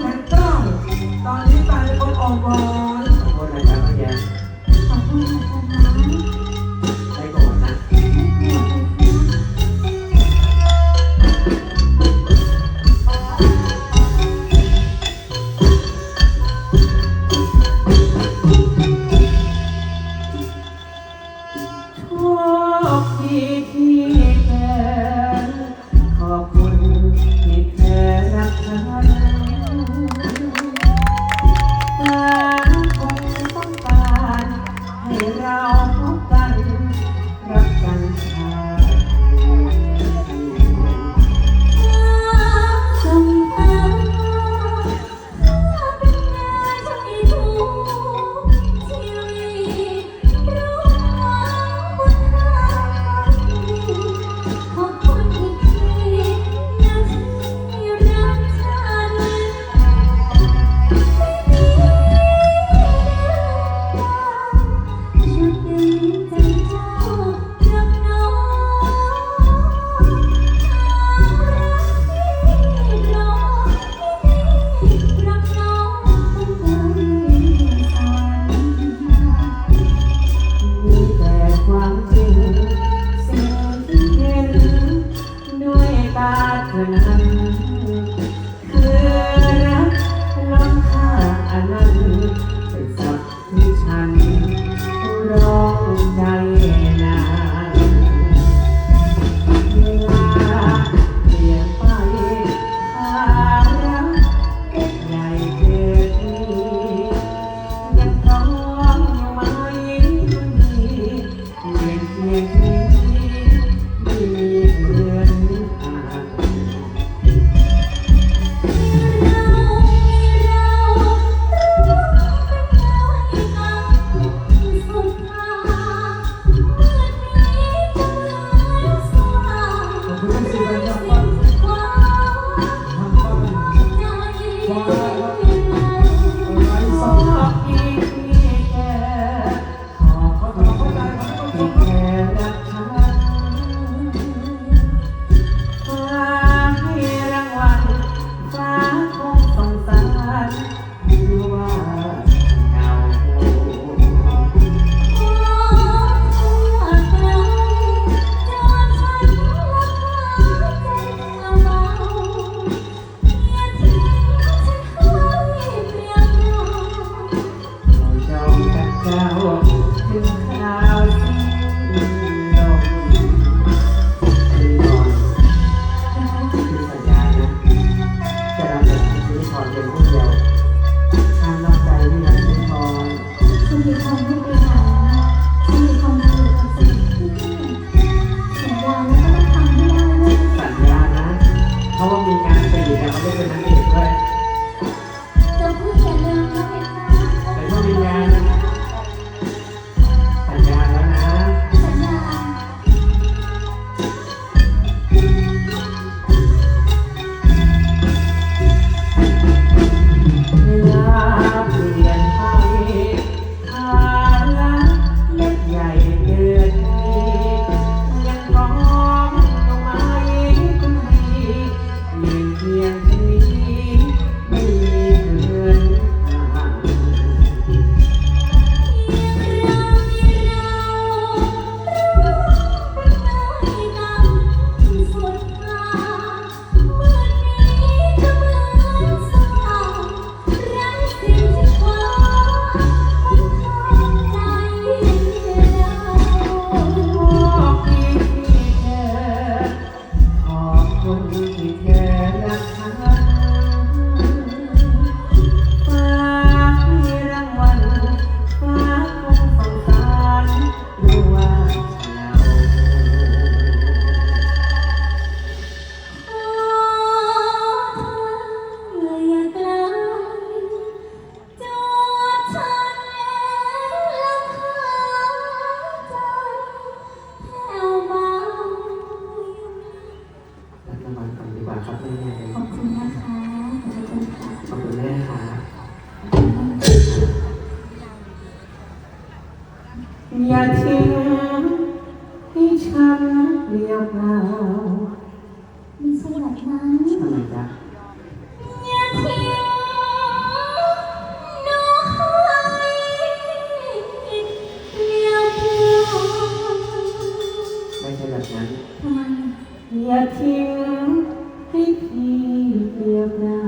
คนาเอย่าทิ้งให้ฉันเรียบเงามีสลัดนั้นอะไรจ๊ะอย่าทิ้งหนูให้เรียบเงาไม่ใช่แบบนั้นอย่าทิ้งให้พี่เรียบเงา